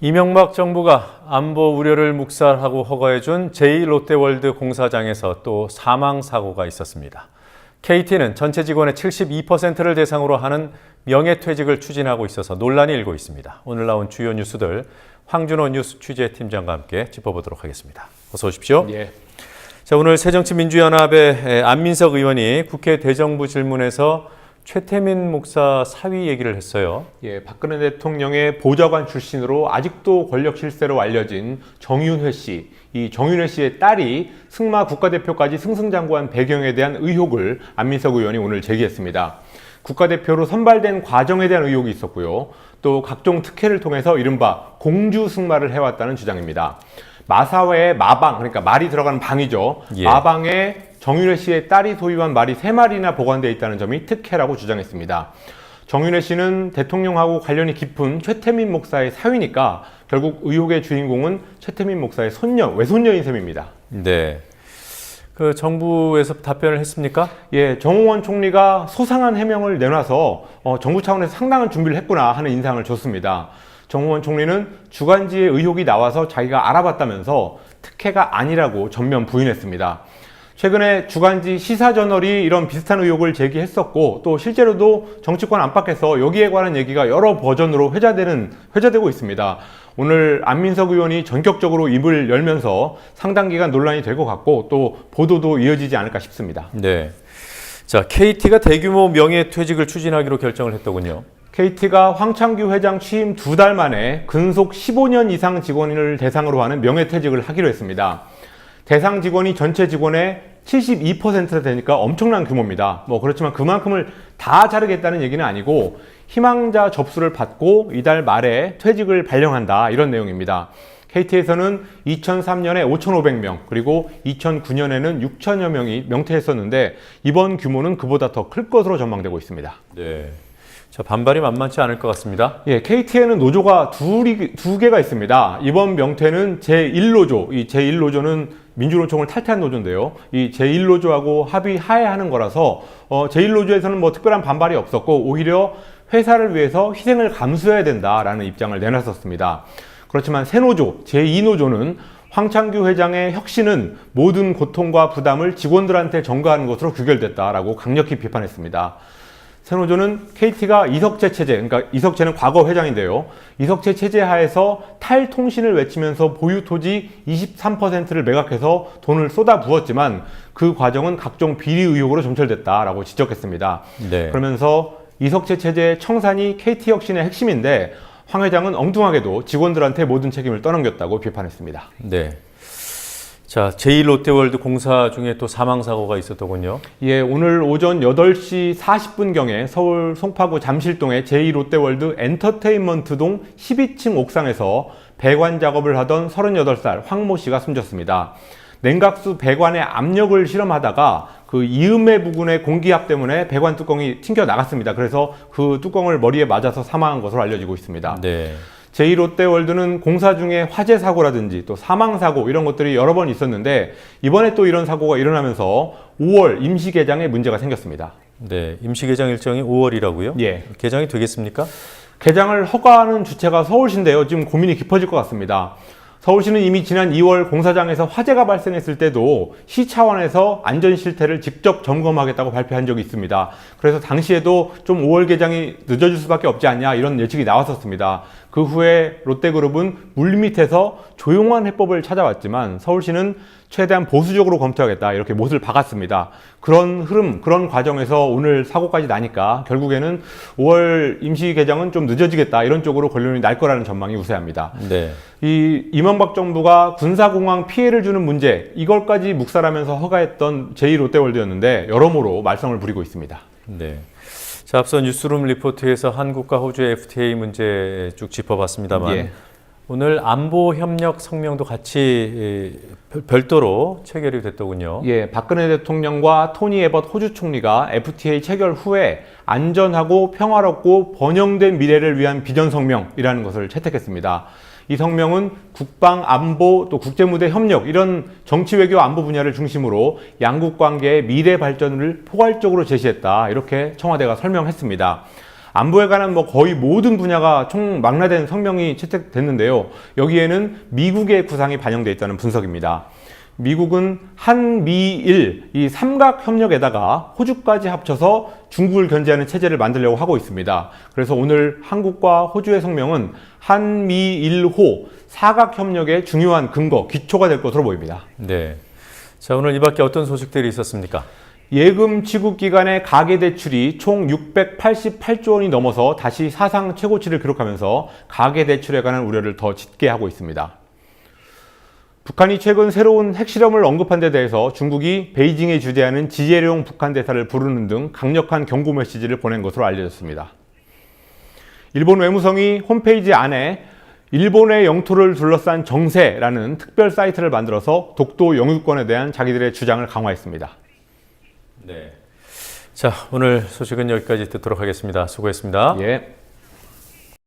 이명박 정부가 안보 우려를 묵살하고 허가해준 제2롯데월드 공사장에서 또 사망 사고가 있었습니다. KT는 전체 직원의 72%를 대상으로 하는 명예퇴직을 추진하고 있어서 논란이 일고 있습니다. 오늘 나온 주요 뉴스들 황준호 뉴스 취재팀장과 함께 짚어보도록 하겠습니다. 어서 오십시오. 예. 자, 오늘 새정치민주연합의 안민석 의원이 국회 대정부 질문에서 최태민 목사 사위 얘기를 했어요. 예, 박근혜 대통령의 보좌관 출신으로 아직도 권력 실세로 알려진 정윤회 씨. 이 정윤회 씨의 딸이 승마 국가대표까지 승승장구한 배경에 대한 의혹을 안민석 의원이 오늘 제기했습니다. 국가대표로 선발된 과정에 대한 의혹이 있었고요. 또 각종 특혜를 통해서 이른바 공주 승마를 해왔다는 주장입니다. 마사회의 마방, 그러니까 말이 들어가는 방이죠. 예. 마방에 정윤회 씨의 딸이 소유한 말이 세마리나 보관되어 있다는 점이 특혜라고 주장했습니다. 정윤회 씨는 대통령하고 관련이 깊은 최태민 목사의 사위니까 결국 의혹의 주인공은 최태민 목사의 손녀, 외손녀인 셈입니다. 네. 그 정부에서 답변을 했습니까? 예, 정홍원 총리가 소상한 해명을 내놔서 어, 정부 차원에서 상당한 준비를 했구나 하는 인상을 줬습니다. 정홍원 총리는 주간지에 의혹이 나와서 자기가 알아봤다면서 특혜가 아니라고 전면 부인했습니다. 최근에 주간지 시사저널이 이런 비슷한 의혹을 제기했었고 또 실제로도 정치권 안팎에서 여기에 관한 얘기가 여러 버전으로 회자되는 회자되고 있습니다. 오늘 안민석 의원이 전격적으로 입을 열면서 상당 기간 논란이 될 것 같고 또 보도도 이어지지 않을까 싶습니다. 네. 자, KT가 대규모 명예퇴직을 추진하기로 결정을 했더군요. KT가 황창규 회장 취임 두 달 만에 근속 15년 이상 직원을 대상으로 하는 명예퇴직을 하기로 했습니다. 대상 직원이 전체 직원의 72%가 되니까 엄청난 규모입니다. 뭐 그렇지만 그만큼을 다 자르겠다는 얘기는 아니고 희망자 접수를 받고 이달 말에 퇴직을 발령한다 이런 내용입니다. KT에서는 2003년에 5,500명 그리고 2009년에는 6천여 명이 명퇴했었는데 이번 규모는 그보다 더 클 것으로 전망되고 있습니다. 네. 자, 반발이 만만치 않을 것 같습니다. 예, KT에는 노조가 둘이, 두 개가 있습니다. 이번 명퇴는 제1노조, 이 제1노조는 민주노총을 탈퇴한 노조인데요. 이 제1노조하고 합의하에 하는 거라서, 어, 제1노조에서는 뭐 특별한 반발이 없었고, 오히려 회사를 위해서 희생을 감수해야 된다라는 입장을 내놨었습니다. 그렇지만 새 노조, 제2노조는 황창규 회장의 혁신은 모든 고통과 부담을 직원들한테 전가하는 것으로 규결됐다라고 강력히 비판했습니다. 새노조는 KT가 이석채 체제, 그러니까 이석채는 과거 회장인데요. 이석채 체제 하에서 탈통신을 외치면서 보유 토지 23%를 매각해서 돈을 쏟아 부었지만 그 과정은 각종 비리 의혹으로 점철됐다라고 지적했습니다. 네. 그러면서 이석채 체제의 청산이 KT 혁신의 핵심인데 황 회장은 엉뚱하게도 직원들한테 모든 책임을 떠넘겼다고 비판했습니다. 네. 자, 제1롯데월드 공사 중에 또 사망 사고가 있었더군요. 예, 오늘 오전 8시 40분경에 서울 송파구 잠실동의 제2롯데월드 엔터테인먼트 동 12층 옥상에서 배관 작업을 하던 38살 황모 씨가 숨졌습니다. 냉각수 배관에 압력을 실험하다가 그 이음의 부분의 공기압 때문에 배관 뚜껑이 튕겨 나갔습니다. 그래서 그 뚜껑을 머리에 맞아서 사망한 것으로 알려지고 있습니다. 네. 제2롯데월드는 공사 중에 화재 사고라든지 또 사망 사고 이런 것들이 여러 번 있었는데 이번에 또 이런 사고가 일어나면서 5월 임시 개장에 문제가 생겼습니다. 네. 임시 개장 일정이 5월이라고요? 예. 개장이 되겠습니까? 개장을 허가하는 주체가 서울시인데요. 지금 고민이 깊어질 것 같습니다. 서울시는 이미 지난 2월 공사장에서 화재가 발생했을 때도 시 차원에서 안전 실태를 직접 점검하겠다고 발표한 적이 있습니다. 그래서 당시에도 좀 5월 개장이 늦어질 수밖에 없지 않냐 이런 예측이 나왔었습니다. 그 후에 롯데그룹은 물밑에서 조용한 해법을 찾아왔지만 서울시는 최대한 보수적으로 검토하겠다 이렇게 못을 박았습니다. 그런 흐름, 그런 과정에서 오늘 사고까지 나니까 결국에는 5월 임시 개장은 좀 늦어지겠다 이런 쪽으로 권론이 날 거라는 전망이 우세합니다. 네. 이 이명박 정부가 군사공항 피해를 주는 문제 이걸까지 묵살하면서 허가했던 제2롯데월드였는데 여러모로 말썽을 부리고 있습니다. 네. 자, 앞서 뉴스룸 리포트에서 한국과 호주의 FTA 문제 쭉 짚어봤습니다만 예. 오늘 안보 협력 성명도 같이 에, 별- 별도로 체결이 됐더군요. 예, 박근혜 대통령과 토니 에벗 호주 총리가 FTA 체결 후에 안전하고 평화롭고 번영된 미래를 위한 비전 성명이라는 것을 채택했습니다. 이 성명은 국방, 안보, 또 국제무대 협력 이런 정치 외교 안보 분야를 중심으로 양국 관계의 미래 발전을 포괄적으로 제시했다. 이렇게 청와대가 설명했습니다. 안보에 관한 뭐 거의 모든 분야가 총망라된 성명이 채택됐는데요. 여기에는 미국의 구상이 반영돼 있다는 분석입니다. 미국은 한미일 이 삼각 협력에다가 호주까지 합쳐서 중국을 견제하는 체제를 만들려고 하고 있습니다. 그래서 오늘 한국과 호주의 성명은 한미일호 사각 협력의 중요한 근거, 기초가 될 것으로 보입니다. 네. 자, 오늘 이 밖에 어떤 소식들이 있었습니까? 예금 취급 기간의 가계 대출이 총 688조 원이 넘어서 다시 사상 최고치를 기록하면서 가계 대출에 관한 우려를 더 짙게 하고 있습니다. 북한이 최근 새로운 핵실험을 언급한 데 대해서 중국이 베이징에 주재하는 지혜룡 북한 대사를 부르는 등 강력한 경고 메시지를 보낸 것으로 알려졌습니다. 일본 외무성이 홈페이지 안에 일본의 영토를 둘러싼 정세라는 특별 사이트를 만들어서 독도 영유권에 대한 자기들의 주장을 강화했습니다. 네. 자, 오늘 소식은 여기까지 듣도록 하겠습니다. 수고했습니다. 예.